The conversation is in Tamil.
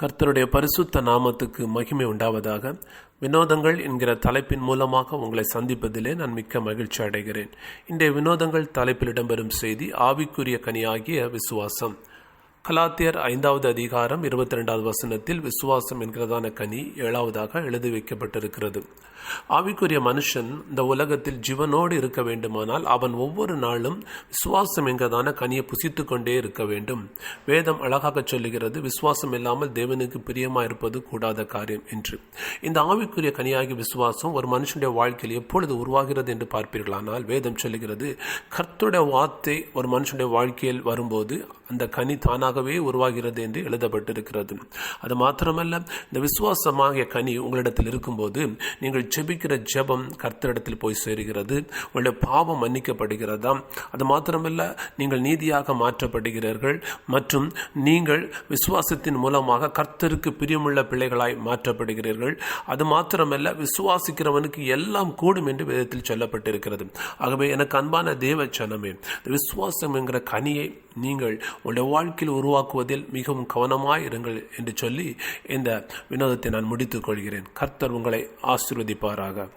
கர்த்தருடைய பரிசுத்த நாமத்துக்கு மகிமை உண்டாவதாக. வினோதங்கள் என்கிற தலைப்பின் மூலமாக உங்களை சந்திப்பதிலே நான் மிக்க மகிழ்ச்சி அடைகிறேன். இன்றைய வினோதங்கள் தலைப்பில் இடம்பெறும் செய்தி ஆவிக்குரிய கனியாகிய விசுவாசம். கலாத்தியர் ஐந்தாவது அதிகாரம் இருபத்தி ரெண்டாவது வசனத்தில் விசுவாசம் என்கிறதான கனி ஏழாவதாக எழுதி வைக்கப்பட்டிருக்கிறது. ஆவிக்குரிய மனுஷன் இந்த உலகத்தில் ஜீவனோடு இருக்க வேண்டுமானால் அவன் ஒவ்வொரு நாளும் விசுவாசம் என்கிறதான கனியை புசித்து கொண்டே இருக்க வேண்டும். வேதம் அழகாக சொல்லுகிறது விசுவாசம் இல்லாமல் தேவனுக்கு பிரியமாக இருப்பது கூடாத காரியம் என்று. இந்த ஆவிக்குரிய கனியாகி விசுவாசம் ஒரு மனுஷனுடைய வாழ்க்கையில் எப்பொழுது உருவாகிறது என்று பார்ப்பீர்களானால் வேதம் சொல்லுகிறது கர்த்துடைய வார்த்தை ஒரு மனுஷனுடைய வாழ்க்கையில் வரும்போது அந்த கனி தானாகவே உருவாகிறது என்று எழுதப்பட்டிருக்கிறது. அது மாத்திரமல்ல இந்த விசுவாசமாகிய கனி உங்களிடத்தில் இருக்கும்போது நீங்கள் ஜெபிக்கிற ஜெபம் கர்த்தரிடத்தில் போய் சேருகிறது உங்களுடைய பாவம் மன்னிக்கப்படுகிறதா? அது மாத்திரமல்ல நீங்கள் நீதியாக மாற்றப்படுகிறீர்கள் மற்றும் நீங்கள் விசுவாசத்தின் மூலமாக கர்த்தருக்கு பிரியமுள்ள பிள்ளைகளாய் மாற்றப்படுகிறீர்கள். அது மாத்திரமல்ல விசுவாசிக்கிறவனுக்கு எல்லாம் கூடும் என்று வேதத்தில் சொல்லப்பட்டிருக்கிறது. ஆகவே எனக்கு அன்பான தேவச்சனமே விசுவாசம் என்கிற கனியை நீங்கள் உங்களுடைய வாழ்க்கையில் உருவாக்குவதில் மிகவும் கவனமாய் இருங்கள் என்று சொல்லி இந்த வினோதத்தை நான் முடித்துக் கொள்கிறேன். கர்த்தர் உங்களை ஆசிர்வதிப்பாராக.